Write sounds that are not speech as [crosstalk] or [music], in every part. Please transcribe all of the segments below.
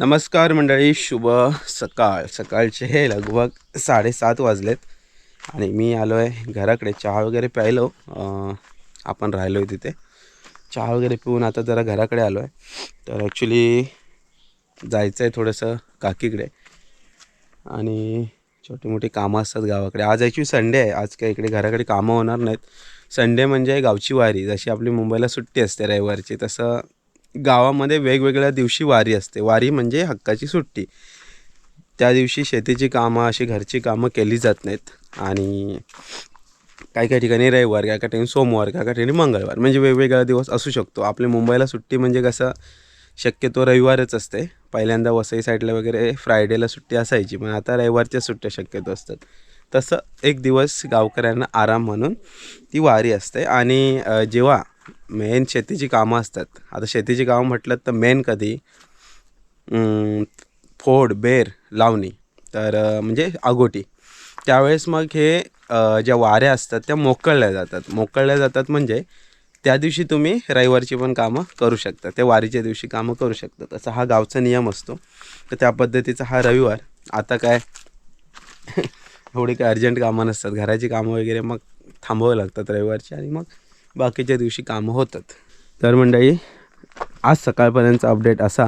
नमस्कार मंडळी शुभ सकाळ. सकाळचे हे लगभग साडेसात वाजलेत आणि मी आलो आहे घराकडे. चहा वगैरे प्यायलो. आपण राहिलो आहे तिथे. चहा वगैरे पिऊन आता जरा घराकडे आलो आहे तर ॲक्च्युली जायचं आहे थोडंसं काकीकडे. आणि छोटी मोठी कामं असतात गावाकडे. आज ॲक्च्युली संडे आहे. आज काही इकडे घराकडे कामं होणार नाहीत. संडे म्हणजे गावची वारी. जशी आपली मुंबईला सुट्टी असते रविवारची तसं गावामध्ये वेगवेगळ्या दिवशी वारी असते. वारी म्हणजे हक्काची सुट्टी. त्या दिवशी शेतीची कामं अशी घरची कामं केली जात नाहीत. आणि काही काही ठिकाणी रविवार काय काही ठिकाणी सोमवार काय काही ठिकाणी मंगळवार. म्हणजे वेगवेगळा दिवस असू शकतो. आपल्या मुंबईला सुट्टी म्हणजे कसं शक्यतो रविवारच असते. पहिल्यांदा वसई साईडला वगैरे फ्रायडेला सुट्टी असायची पण आता रविवारच्या सुट्ट्या शक्यतो असतात. तसं एक दिवस गावकऱ्यांना आराम म्हणून ती वारी असते. आणि जेव्हा मेन शेतीची कामं असतात. आता शेतीची कामं म्हटलं तर मेन कधी? फोड बेर लावणी तर म्हणजे आगोटी. त्यावेळेस मग हे ज्या वाऱ्या असतात त्या मोकळल्या जातात. मोकळल्या जातात म्हणजे त्या दिवशी तुम्ही रविवारची पण कामं करू शकता. त्या वारीच्या दिवशी कामं करू शकता. तसा हा गावचा नियम असतो. तर त्या पद्धतीचा हा रविवार. आता काय? [laughs] एवढी काय अर्जंट कामं नसतात. घराची कामं वगैरे मग थांबवावं लागतात रविवारची आणि मग बाकीच्या दिवशी कामं होतात. तर मंडळी आज सकाळपर्यंतचा अपडेट असा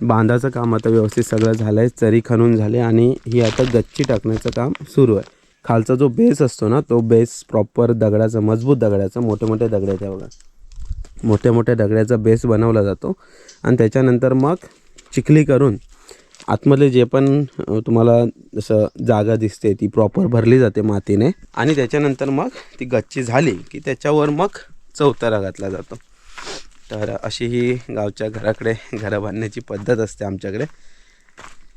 बांधाचं काम आता व्यवस्थित सगळं झालं आहे चरी खणून झाले आणि ही आता गच्ची टाकण्याचं काम सुरू आहे. खालचा जो बेस असतो ना तो बेस प्रॉपर दगडाचा मजबूत दगडाचा मोठे मोठे दगड आहेत बघा. मोठ्या मोठ्या दगड्याचा बेस बनवला जातो आणि त्याच्यानंतर मग चिखली करून आतमधले जे पण तुम्हाला जसं जागा दिसते ती प्रॉपर भरली जाते मातीने. आणि त्याच्यानंतर मग ती गच्ची झाली की त्याच्यावर मग चौतारा घातला जातो. तर अशी ही गावच्या घराकडे घरं बांधण्याची पद्धत असते आमच्याकडे.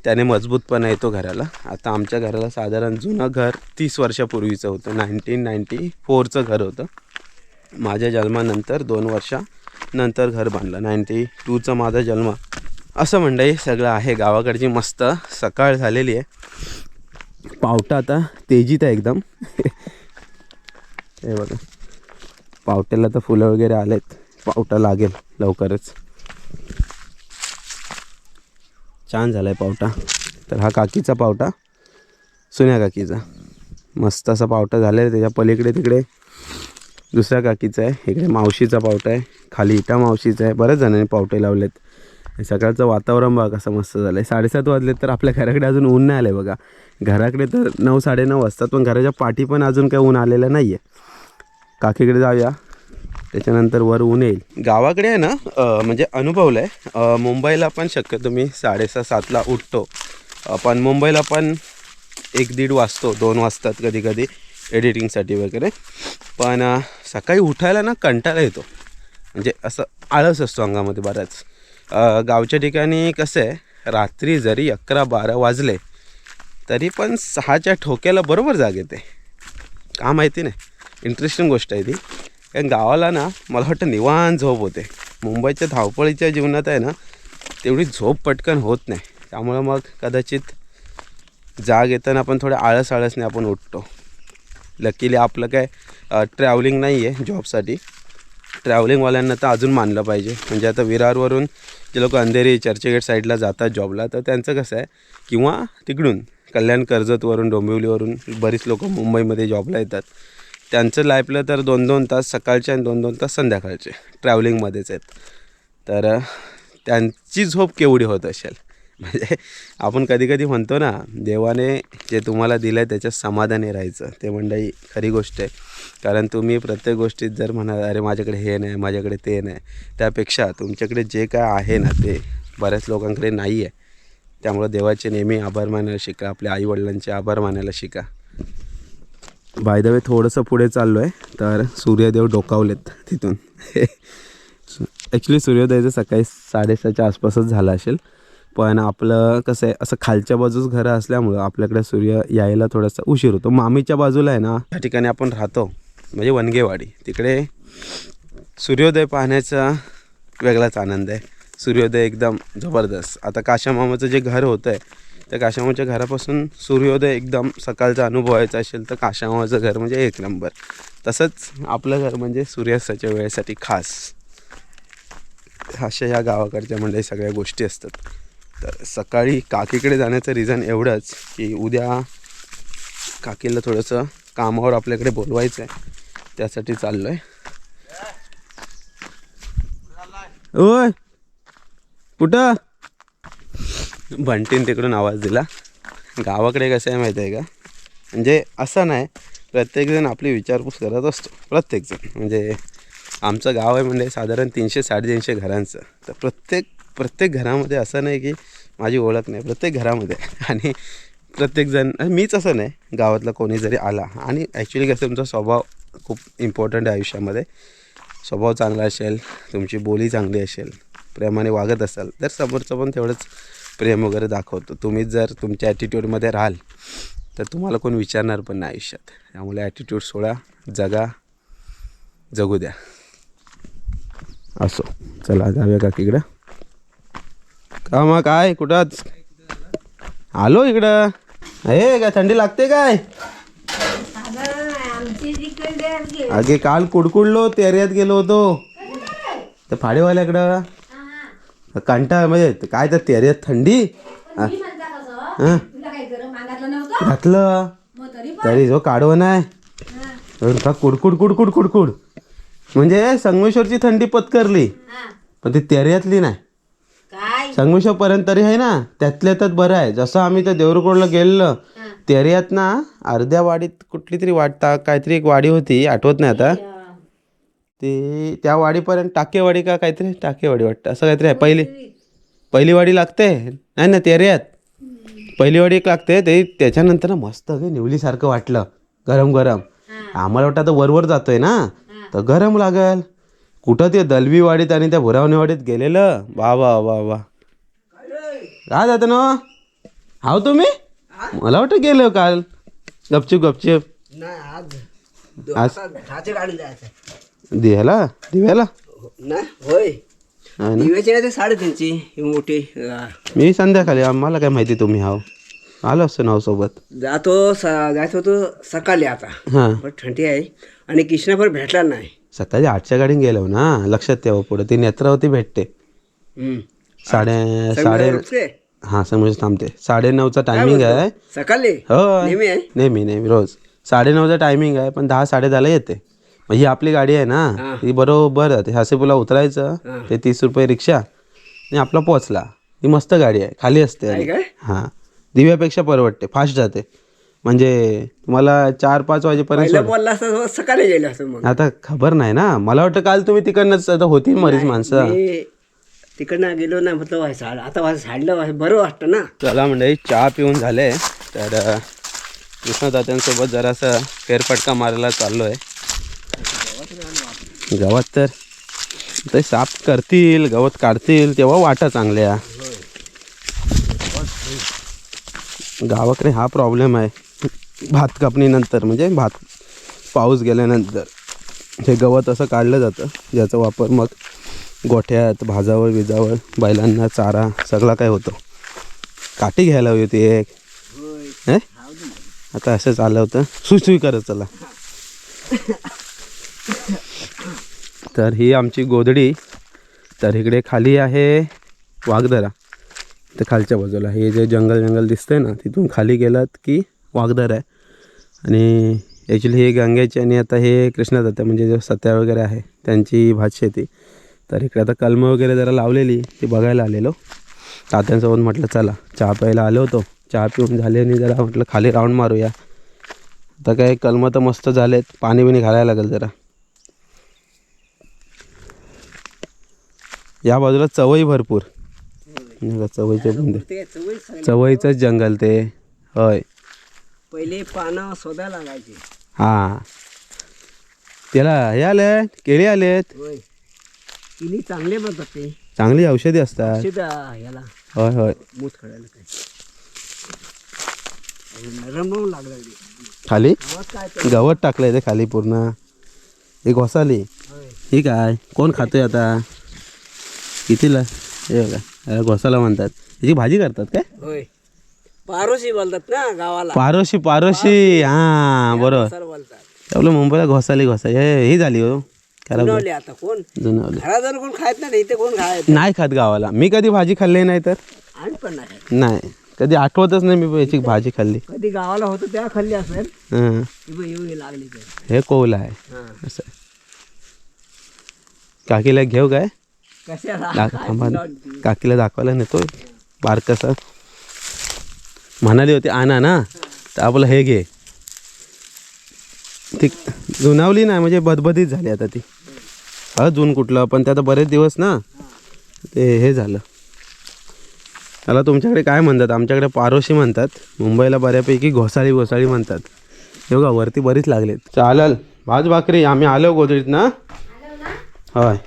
त्याने मजबूतपणा येतो घराला. आता आमच्या घराला साधारण जुनं घर तीस वर्षापूर्वीचं होतं. नाईन्टीन नाईन्टी फोरचं घर होतं. माझ्या जन्मानंतर दोन वर्षानंतर घर बांधलं. नाईन्टी टूचा माझा जन्म. असं मंडळी सगळं आहे गावाकडची मस्त सकाळ झालेली आहे. पावटा आता तेजीत आहे एकदम. हे बघा. पावट्याला तर फुलं वगैरे आलेत. पावटा लागेल लवकरच. छान झाला आहे पावटा. तर हा काकीचा पावटा सुन्या काकीचा. मस्त असा पावटा झाला आहे त्याच्या पलीकडे तिकडे. दुसऱ्या काकीचा आहे इकडे मावशीचा पावटा आहे खाली इटा मावशीचा आहे. बऱ्याच जणांनी पावटे लावलेत. सकाळचं वातावरण बघा कसं मस्त झालं आहे साडेसात वाजले तर आपल्या घराकडे अजून ऊन नाही आलं आहे बघा. घराकडे तर नऊ साडेनऊ वाजतात पण घराच्या पाठी पण अजून काही ऊन आलेलं नाही आहे काकीकडे जाऊया. त्याच्यानंतर वर ऊन येईल. गावाकडे आहे ना म्हणजे अनुभवलं आहे. मुंबईला पण शक्यतो मी साडेसहा सातला उठतो. पण मुंबईला पण एक दीड वाजतो दोन वाजतात कधी कधी एडिटिंगसाठी वगैरे. पण सकाळी उठायला ना कंटाळा येतो. म्हणजे असं आळस असतो अंगामध्ये बराच. गावच्या ठिकाणी कसं आहे रात्री जरी अकरा बारा वाजले तरी पण सहाच्या ठोक्याला बरोबर जाग येते. का माहिती नाही. इंटरेस्टिंग गोष्ट आहे ती. कारण गावाला ना मला वाटतं निवांत झोप होते. मुंबईच्या धावपळीच्या जीवनात आहे ना तेवढी झोप पटकन होत नाही. त्यामुळं मग कदाचित जाग येताना आपण थोडं आळस आळसने आपण उठतो. लकीली आपलं काय ट्रॅव्हलिंग नाही आहे जॉबसाठी ट्रॅव्हलिंगवाल्यांना तर अजून मानलं पाहिजे. म्हणजे आता विरारवरून जे लोक अंधेरी चर्चगेट साईडला जातात जॉबला तर त्यांचं कसं आहे किंवा तिकडून कल्याण कर्जतवरून डोंबिवलीवरून बरीच लोक मुंबईमध्ये जॉबला येतात. त्यांचं लाईफला तर दोन दोन तास सकाळचे आणि दोन दोन तास संध्याकाळचे ट्रॅव्हलिंगमध्येच आहेत. तर त्यांची झोप केवढी होत असेल? म्हणजे आपण कधी कधी म्हणतो ना देवाने जे तुम्हाला दिलं आहे त्याच्यात समाधानी राहायचं. ते मंडळी खरी गोष्ट आहे. कारण तुम्ही प्रत्येक गोष्टीत जर म्हणाल अरे माझ्याकडे हे नाही माझ्याकडे ते नाही. त्यापेक्षा तुमच्याकडे जे काय आहे ना ते बऱ्याच लोकांकडे नाही आहे त्यामुळं देवाचे नेहमी आभार मानायला शिका आपल्या आईवडिलांचे आभार मानायला शिका. बाय द वे थोडंसं पुढे चाललो आहे तर सूर्यदेव डोकावलेत तिथून. [laughs] ॲक्च्युली सूर्योदयाचं सकाळी साडेसहाच्या आसपासच झालं असेल. पण आपलं कसं आहे असं खालच्या बाजूस घरं असल्यामुळं आपल्याकडे सूर्य यायला थोडासा उशीर होतो. मामीच्या बाजूला आहे ना त्या ठिकाणी आपण राहतो म्हणजे वनगेवाडी. तिकडे सूर्योदय पाहण्याचा वेगळाच आनंद आहे. सूर्योदय एकदम जबरदस्त. आता काशामामाचं जे घर होतं आहे त्या काशामाच्या घरापासून सूर्योदय एकदम सकाळचा अनुभवायचा असेल तर काशामाचं घर म्हणजे एक नंबर. तसंच आपलं घर म्हणजे सूर्यास्ताच्या वेळेसाठी खास. अशा ह्या गावाकडच्या म्हणजे सगळ्या गोष्टी असतात. तर सकाळी काकीकडे जाण्याचं रिझन एवढंच की उद्या काकीला थोडंसं कामावर आपल्याकडे बोलवायचं आहे त्यासाठी चाललो आहे ओय कुठं? बंटीन तिकडून आवाज दिला. गावाकडे कसं आहे माहिती आहे का? म्हणजे असं नाही प्रत्येकजण आपली विचारपूस करत असतो. प्रत्येकजण. म्हणजे आमचं गाव आहे म्हणजे साधारण तीनशे साडेतीनशे घरांचं. तर प्रत्येक प्रत्येक घरामध्ये असं नाही की माझी ओळख नाही प्रत्येक घरामध्ये. [laughs] आणि प्रत्येकजण मीच असं नाही गावातला कोणी जरी आला. आणि ॲक्च्युली कसं तुमचा स्वभाव खूप इम्पॉर्टंट आहे आयुष्यामध्ये. स्वभाव चांगला असेल तुमची बोली चांगली असेल प्रेमाने वागत असाल तर समोरचं पण तेवढंच प्रेम वगैरे दाखवतो. तुम्हीच जर तुमच्या ॲटिट्यूडमध्ये राहाल तर तुम्हाला कोण विचारणार पण नाही आयुष्यात. त्यामुळे ॲटिट्यूड सोडा जगा जगू द्या. असो. चला जाऊया काकीकडं. का मग काय? कुठंच आलो इकडं. हे काय थंडी लागते काय? अगे काल कुडकुडलो तेऱ्यात गेलो होतो. तर फाडेवाल्याकडं. कंटा म्हणजे काय तर तेऱ्यात थंडी. घातलं. तरी जो काढव नाही. का कुडकुड कुडकुड कुडकुड. म्हणजे संगमेश्वरची थंडी पत्करली. पण ती तेऱ्यातली नाही. संगमेश्वर पर्यंत तरी आहे ना? त्यातल्या त्यात बरं आहे. जसं आम्ही त्या देवरकोडला गेलेलो तेऱ्यात ना अर्ध्या वाडीत कुठली तरी वाटता काहीतरी एक वाडी होती आठवत नाही आता. ते त्या वाडीपर्यंत टाकेवाडी का काहीतरी? टाकेवाडी वाटतं. असं काहीतरी आहे. पहिली पहिली वाडी लागते. नाही ना तेऱ्यात पहिली वाडी एक लागते. ते त्याच्यानंतर ना मस्त गे निवलीसारखं वाटलं. गरम गरम आम्हाला वाटतं आता वरवर जातोय ना? तर गरम लागल. कुठं ते दलवी वाडीत आणि त्या भुरावणी वाडीत गेलेलं? वा वा वा वा. काय जातं ना हाव तुम्ही? मला वाटतं गेलो काल. गपचूप गपचूप. नाही आज आज दहाच्या गाडी जायचं दिव्याला? दिव्याला? नाही होय. आहे ना. दिव्याची नाही ते साडेतीनची ही मोठी अं, मी संध्याकाळी आम्हाला काय माहिती तुम्ही हाव. आलो असतो नाव सोबत. जातो स- जायचं होतो सकाळी आता. हां. पण थंडी आहे. आणि कृष्णाभर भेटला नाही. सकाळी आठच्या गाडीने गेलो ना लक्षात ठेवा पुढे ती नेत्रावती भेटते. हम्म. साडे साडे? हां समज थांबते. साडे नऊचा टायमिंग आहे. सकाळी? हो. नेहमी नेहमी रोज. साडे नऊचा टायमिंग आहे पण दहा साडे दहाला येते. मग ही आपली गाडी आहे ना हां. ती बरोबर जाते हासेपुला उतरायचं. ते तीस रुपये रिक्षा आणि आपला पोचला ही मस्त गाडी आहे खाली असते? हां. दिव्यापेक्षा परवडते फास्ट जाते. म्हणजे तुम्हाला चार पाच वाजेपर्यंत सकाळी आता खबर नाही ना. मला वाटतं काल तुम्ही तिकडनंच आता होती मरीच माणसं. तिकडनं गेलो ना म्हटलं व्हाय साड आता व्हाय साडलं व्हाय बरं वाटतं ना. चला म्हणजे चहा पिऊन झाले. तर कृष्णदात्यांसोबत जरासा फेरफटका मारायला चाललो आहे गवत तर ते साफ करतील गवत काढतील तेव्हा वाटा चांगल्या. गावाकडे हा प्रॉब्लेम आहे. भात कापणीनंतर म्हणजे भात पाऊस गेल्यानंतर. हे गवत असं काढलं जातं ज्याचा वापर मग गोठ्यात भाजावळ विजावळ बैलांना चारा सगळा काय होतो. काठी घ्यायला हवी होती एक. हे? आता असं चाललं होतं. सुई करत चला. तर ही आमची गोधडी. तर इकडे खाली आहे वाघदरा तर खालच्या बाजूला. हे जे जंगल जंगल दिसतंय ना तिथून खाली गेलात की वाघदर आहे. आणि ॲक्च्युली हे गंग्याची आणि आता हे कृष्णादत्त म्हणजे जे सत्या वगैरे आहे त्यांची भात शेती तर इकडे आता कलमं वगैरे जरा लावलेली ती बघायला आलेलो. तात्यांसोबत म्हटलं चला चहा प्यायला आलो होतो. चहा पिऊन झाले आणि जरा म्हटलं खाली राऊंड मारूया. आता काय कलमं तर मस्त झालेत पाणी बिणी घालायला लागेल जरा. या बाजूला चवई भरपूर. चवईचे सगळी- चवईचंच जंगल ते. होय. पहिले पानं शोधायला लागायचे. हां. त्याला हे आले केळी आलेत. चांगले बनतात ते चांगली औषधी असतात. याला होय होय. मूत काय. लागलं खाली? आवाज काय ते? गवत टाकलंय ते खाली पूर्ण. ही घोसाली. होय. ही काय? कोण खातोय आता? कितीला? हे बघा. याला घोसाला म्हणतात. याची भाजी करतात काय? होय. पारोशी बोलतात ना गावाला. पारोशी पारोशी. हां बरोबर. बोलतात. आपलं मुंबईला घोसाली घोसाली. हे ही झाली हो. जुनवले आता कोण? जुनवली. जर कोण खायत नाही इथे कोण खायत नाही. खात गावाला. मी कधी भाजी खाल्ली नाही तर? आम्ही पण नाही खात. नाही. कधी आठवतच नाही मी याची भाजी खाल्ली. कधी गावाला होतो तेव्हा खाल्ली असेल. हं. येऊ लागली तर हे कोवला आहे. हां. असं आहे. काकीला घेऊ काय? कशाला? थांबा ना. काकीला दाखवायला नेतोय. बारकसा. म्हणाली होती आणा ना. तर आपलं हे घे. ती जुनावली नाही म्हणजे बदबदीत झाली आता ती. हा जून कुठलं पण ते आता बरेच दिवस ना ते हे झालं. त्याला तुमच्याकडे काय म्हणतात? आमच्याकडे पारोशी म्हणतात मुंबईला बऱ्यापैकी घोसाळी घोसाळी म्हणतात. हे बघा वरती बरीच लागलेत. चालेल. भाज भाकरी आम्ही आलो गोदडीत ना? होय.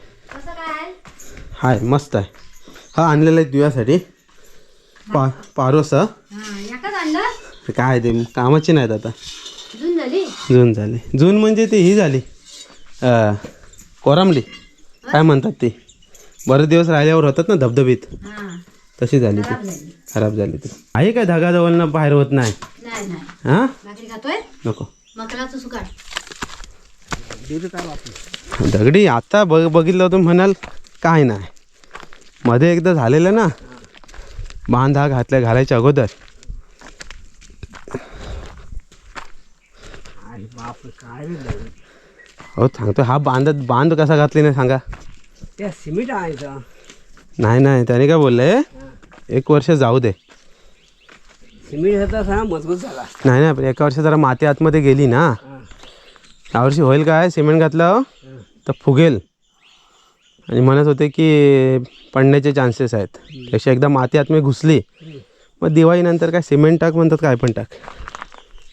हाय मस्त आहे. हा आणलेला आहे तुझ्यासाठी. पा पारोस. काय ते कामाची नाहीत आता. जून झाली. जून म्हणजे ती ही झाली. कोरामली. काय म्हणतात ती? बरेच दिवस राहिल्यावर होतात ना धबधबीत? तशी झाली ती. खराब झाली. ती. आहे काय धागाजवळनं बाहेर होत नाही? हां? नको. दगडी आता बघ बघितलं तर म्हणाल काय नाही. मध्ये एकदा झालेलं ना बांध घातल्या घालायच्या अगोदर अरे बाप काय रे दगड. हो सांगतो हा बांधत बांध कसा घातली नाही सांगा. त्या सिमेंट आणायचं नाही नाही त्याने काय बोलले? एक वर्ष जाऊ दे. सिमेंट होता मजबूत झाला. नाही नाही पण एका वर्ष जरा माती आतमध्ये गेली ना. यावर्षी होईल काय? सिमेंट घातलं तर फुगेल. आणि म्हणत होते की पडण्याचे चान्सेस आहेत. त्याची एकदा माती आतमध्ये घुसली मग दिवाळीनंतर काय सिमेंट टाक म्हणतात काय पण टाक.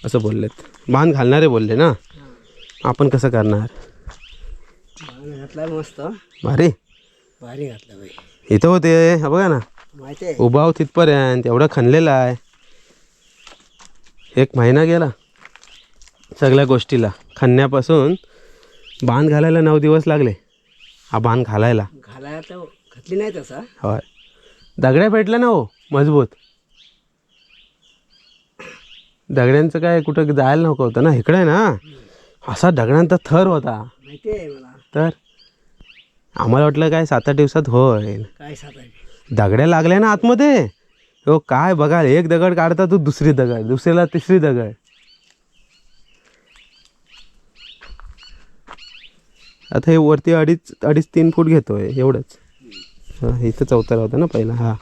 असं बोललेत. बांध घालणारे बोलले ना? आपण कसं करणार? घातला मस्त. भारी. भारी घातला बाई. इथं होते हा बघा ना. माहिती आहे. उभाव तिथपर्यंत एवढं खणलेलं आहे. एक महिना गेला सगळ्या गोष्टीला. खणण्यापासून बांध घालायला नऊ दिवस लागले. हा बांध घालायला. घालायला तर घातली नाही तसा. होय. दगड्या भेटल्या ना हो मजबूत. दगड्यांचं काय कुठं जायला नको होतं ना? इकडे ना. असा दगडांचा थर होता. तर आम्हाला वाटलं काय सात आठ दिवसात होईल. दगड्या लागल्या ना आतमध्ये? हो काय बघा एक दगड काढता तू दुसरी दगड दुसरीला तिसरी दगड. आता हे वरती अडीच अडीच तीन फूट घेतोय एवढंच. हा इथं चौथरा होता ना पहिला. हा.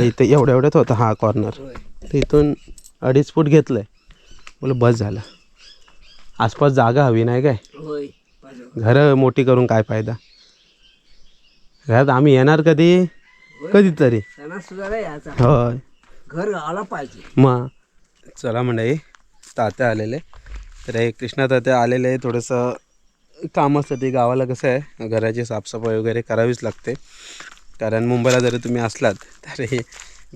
इथं एवढ्या एवढ्यात होता. हा कॉर्नर इथून अडीच फूट घेतलंय. बोल बस झालं. आसपास जागा हवी नाही काय? घरं मोठी करून काय फायदा? घरात आम्ही येणार कधी? कधीतरी. होय. घर आला पाहिजे. मग चला मंडळी तात्या आलेले. तर हे कृष्णा तात्या आलेले आहे. थोडंसं कामासाठी गावाला कसं आहे घराची साफसफाई वगैरे करावीच लागते. कारण मुंबईला जरी तुम्ही असलात तर हे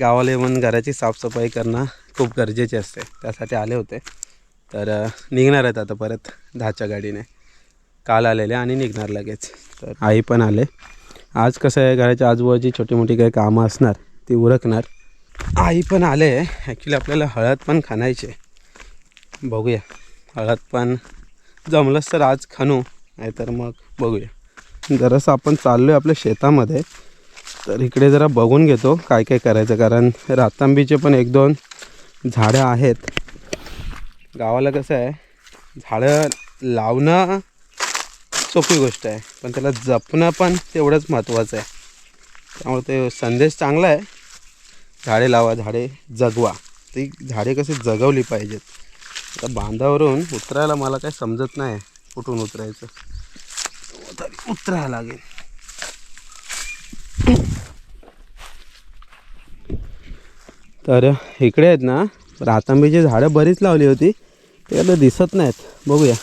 गावाला येऊन घराची साफसफाई करणं खूप गरजेचे असते. त्यासाठी आले होते. तर निघणार आहेत आता परत दहाच्या गाडीने. काल आलेले आणि निघणार लगेच. तर आई पण आले. आज कसं आहे घराच्या आजूबाजूची छोटी मोठी काही कामं असणार ती उरकणार. आई पण आले. ॲक्च्युली आपल्याला हळद पण खाणायचे बघूया. हळद पण जमलंच तर आज खाणू नाहीतर मग बघूया. जरासं आपण चाललो आहे आपल्या शेतामध्ये. तर इकडे जरा बघून घेतो काय काय करायचं. कारण रातांबीचे पण एक दोन झाडं आहेत. गावाला कसं आहे झाडं लावणं सोपी गोष्ट आहे पण त्याला जपणं पण तेवढंच महत्त्वाचं आहे. त्यामुळे ते संदेश चांगला आहे झाडे लावा झाडे जगवा. ती झाडे कशी जगवली पाहिजेत. आता बांधावरून उतरायला मला काही समजत नाही कुठून उतरायचं. तरी उतरायला लागेल. तर इकडे आहेत ना रातांबीची झाडं बरीच लावली होती ते आता दिसत नाहीत. बघूया.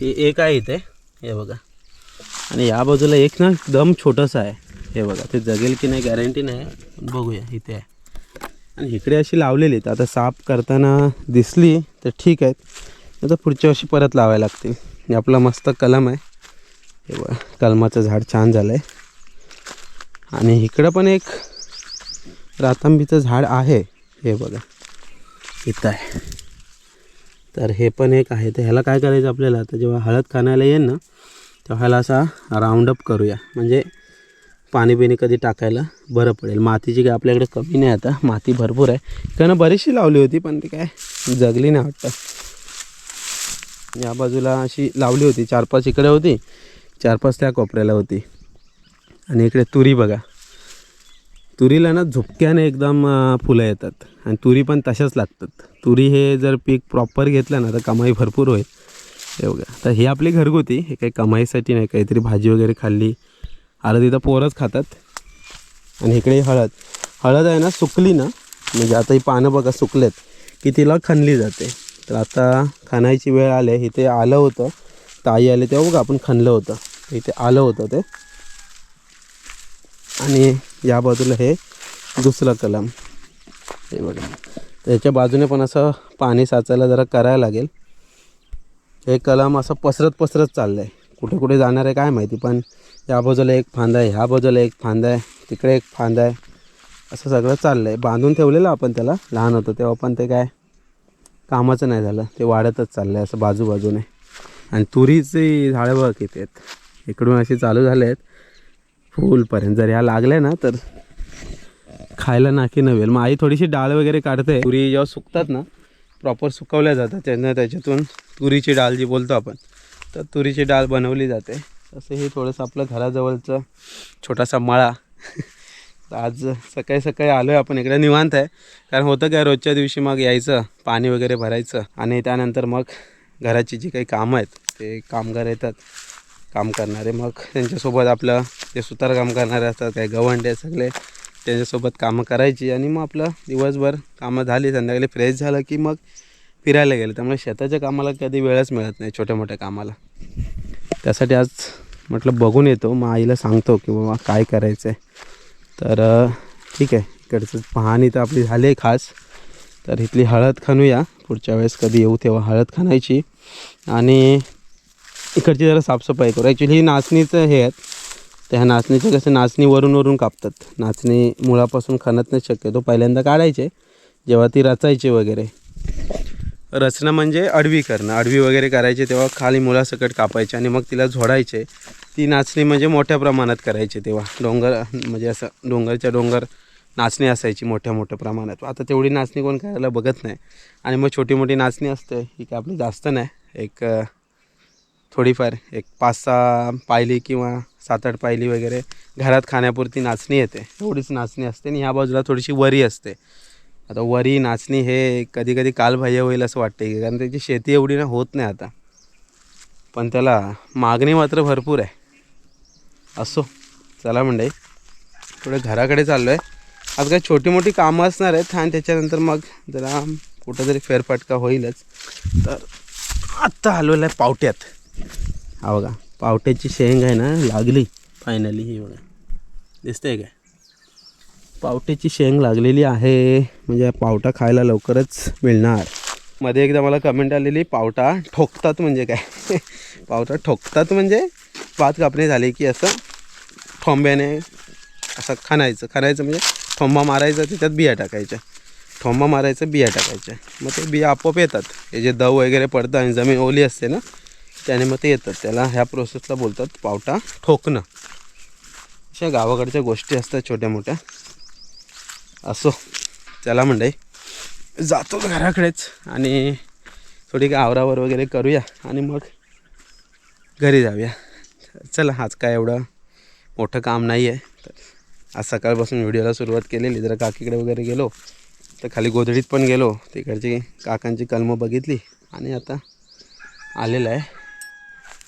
ही एक आहे इथे हे बघा. आणि या बाजूला एक ना एकदम छोटंसं आहे. हे बघा ते जगेल की नाही गॅरंटी नाही. बघूया इथे आहे. आणि इकडे अशी लावलेली आहेत. आता साफ करताना दिसली तर ठीक आहेत. आता पुढच्या वर्षी परत लावायला लागतील. आपला मस्त कलम आहे. हे बघा कलमाचं झाड छान झालं आहे आणि इकडं पण एक रातांबीचं झाड आहे. हे बघा. इथं आहे. तर हे पण एक आहे. तर ह्याला काय करायचं आपल्याला? तर जेव्हा हळद खाण्याला येईल ना तेव्हा ह्याला असा राऊंड अप करूया. म्हणजे पाणी बिणी कधी टाकायला बरं पडेल. मातीची काय आपल्याकडे कमी नाही आता. माती भरपूर आहे. कारण बरीचशी लावली होती पण ती काय जगली नाही वाटतं. या बाजूला अशी लावली होती. चार पाच इकडे होती. चार पाच त्या कोपऱ्याला होती. आणि इकडे तुरी बघा. तुरीला ना झुपक्याने एकदम फुलं येतात. आणि तुरी पण तशाच लागतात. तुरी हे जर पीक प्रॉपर घेतलं ना तर कमाई भरपूर होईल. हे तर ही आपली घरगुती. हे काही कमाईसाठी नाही काहीतरी भाजी वगैरे खाल्ली. आलं तिथं पोरच खातात. आणि इकडे हळद. हळद आहे ना सुकली ना म्हणजे आता ही पानं बघा सुकलेत की तिला खणली जाते. तर आता खणायची वेळ आली इथे आलं होतं. ताई आले तेव्हा बघा आपण खणलं होतं. इथे आलं होतं ते. आणि या बाजूला हे दुसरं कलम. हे बघा. त्याच्या बाजूने पण असं पाणी साचायला जरा करायला लागेल. हे कलम असं पसरत पसरत चाललं आहे कुठे कुठे जाणार आहे काय माहिती पण या बाजूला एक फांदा आहे ह्या बाजूला एक फांदा आहे तिकडे एक फांदा आहे. असं सगळं चाललं आहे बांधून ठेवलेलं आपण त्याला लहान होतं तेव्हा पण ते काय कामाचं नाही झालं. ते वाढतच चाललं आहे असं बाजूबाजूने. आणि तुरीची झाडं बघ किती आहेत. इकडून अशी चालू झाले आहेत फुलपर्यंत. जर ह्या लागल्या ना तर खायला नाकी नवेल. मग आई थोडीशी डाळ वगैरे काढते. तुरी जेव्हा सुकतात ना प्रॉपर सुकवल्या जातात. त्यांना त्याच्यातून तुरीची डाळ जी बोलतो आपण तर तुरीची डाळ बनवली जाते. तसं हे थोडंसं आपलं घराजवळचं छोटासा मळा. [laughs] आज सकाळी सकाळी आलो आहे आपण इकडे. निवांत आहे. कारण होतं काय रोजच्या दिवशी मग यायचं पाणी वगैरे भरायचं. आणि त्यानंतर मग घराची जी काही कामं आहेत ते कामगार येतात. काम करणारे. मग त्यांच्यासोबत आपलं जे सुतार काम करणारे असतात काही गवंडे सगळे त्यांच्यासोबत कामं करायची. आणि मग आपलं दिवसभर कामं झाली संध्याकाळी फ्रेश झालं की मग फिरायला गेलं. त्यामुळे शेताच्या कामाला कधी वेळच मिळत नाही छोट्या मोठ्या कामाला. त्यासाठी आज म्हटलं बघून येतो. मग आईला सांगतो की बाबा काय करायचं आहे तर ठीक आहे. इकडचं पाहणी तर आपली झाली आहे खास. तर इथली हळद खाणूया. पुढच्या वेळेस कधी येऊ तेव्हा हळद खाणायची. आणि इकडची जरा साफसफाई करू. ॲक्च्युली ही नाचणीचं हे आहेत. त्या नाचणीचं कसं नाचणी वरून वरून कापतात. नाचणी मुळापासून खणत नाही शक्यतो पहिल्यांदा काढायचे जेव्हा ती रचायची वगैरे. रचना म्हणजे अडवी करणं. अडवी वगैरे करायचे तेव्हा खाली मुळासकट कापायचे आणि मग तिला झोडायचे. ती नाचणी म्हणजे मोठ्या प्रमाणात करायची तेव्हा. डोंगर म्हणजे असं डोंगरच्या डोंगर नाचणी असायची मोठ्या मोठ्या प्रमाणात. आता तेवढी नाचणी कोण करायला बघत नाही. आणि मग छोटी मोठी नाचणी असते ही काय आपली जास्त नाही. एक थोडीफार एक पाच सहा पायली किंवा सात आठ पायली वगैरे घरात खाण्यापुरती नाचणी येते. एवढीच नाचणी असते आणि ह्या बाजूला थोडीशी वरी असते. आता वरी नाचणी हे कधी कधी कालबाह्य होईल असं वाटते की कारण त्याची शेती एवढी ना होत नाही आता. पण त्याला मागणी मात्र भरपूर आहे. असो चला म्हणजे थोडं घराकडे चाललो आहे आज काय छोटी मोठी कामं असणार आहेत आणि त्याच्यानंतर मग जरा कुठंतरी फेरफटका होईलच. तर आत्ता आलेलं आहे पावट्यात. हा बघा पावट्याची शेंग आहे ना लागली फायनली ही बघा. दिसतंय काय? पावट्याची शेंग लागलेली आहे. म्हणजे पावटा खायला लवकरच मिळणार. मध्ये एकदा मला कमेंट आलेली पावटा ठोकतात म्हणजे काय? [laughs] पावटा ठोकतात म्हणजे भात कापणी झाली की असं ठोंब्याने असं खणायचं. खणायचं म्हणजे ठोंबा मारायचा त्याच्यात बिया टाकायच्या. ठोंबा मारायचं बिया टाकायच्या. मग ते बिया आपोआप येतात. हे जे दव वगैरे पडतं आणि जमीन ओली असते ना त्याने मग ते येतात. त्याला ह्या प्रोसेसला बोलतात पावटा ठोकणं. अशा गावाकडच्या गोष्टी असतात छोट्या मोठ्या. असो त्याला मंडई जातो घराकडेच आणि थोडी काय आवरावर वगैरे करूया आणि मग घरी जाऊया. चला आज काय एवढं मोठं काम नाही आहे तर आज सकाळपासून व्हिडिओला सुरुवात केलेली. जरा काकीकडे वगैरे गेलो तर खाली गोधडीत पण गेलो. तिकडची काकांची कलमं बघितली आणि आता आलेलं आहे.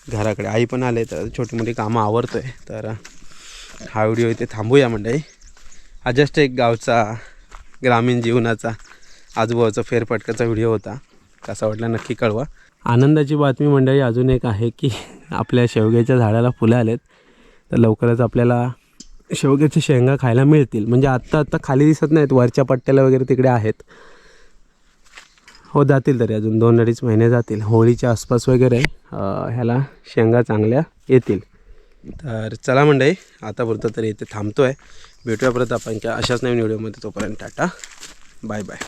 घराकडे. आई पण आले तर छोटी मोठी कामं आवडतो आहे तर हा व्हिडिओ इथे थांबूया मंडळी. हा जस्ट एक गावचा ग्रामीण जीवनाचा आजूबाजूचा फेरफटकाचा व्हिडिओ होता. कसा वाटला नक्की कळवा. आनंदाची बातमी मंडळी अजून एक आहे की आपल्या शेवग्याच्या झाडाला फुलं आलेत. तर लवकरच आपल्याला शेवग्याच्या शेंगा खायला मिळतील. म्हणजे आत्ता आत्ता खाली दिसत नाहीत वरच्या पट्ट्याला वगैरे तिकडे आहेत. हो जातील तरी. अजून दोन अडीच महिने जातील. होळीच्या आसपास वगैरे ह्याला शेंगा चांगल्या येतील. तर चला मंडळी आतापुरतं तरी इथे थांबतो आहे भेटूया परत आपण अशाच नवीन व्हिडिओमध्ये. तोपर्यंत टाटा. Bye bye.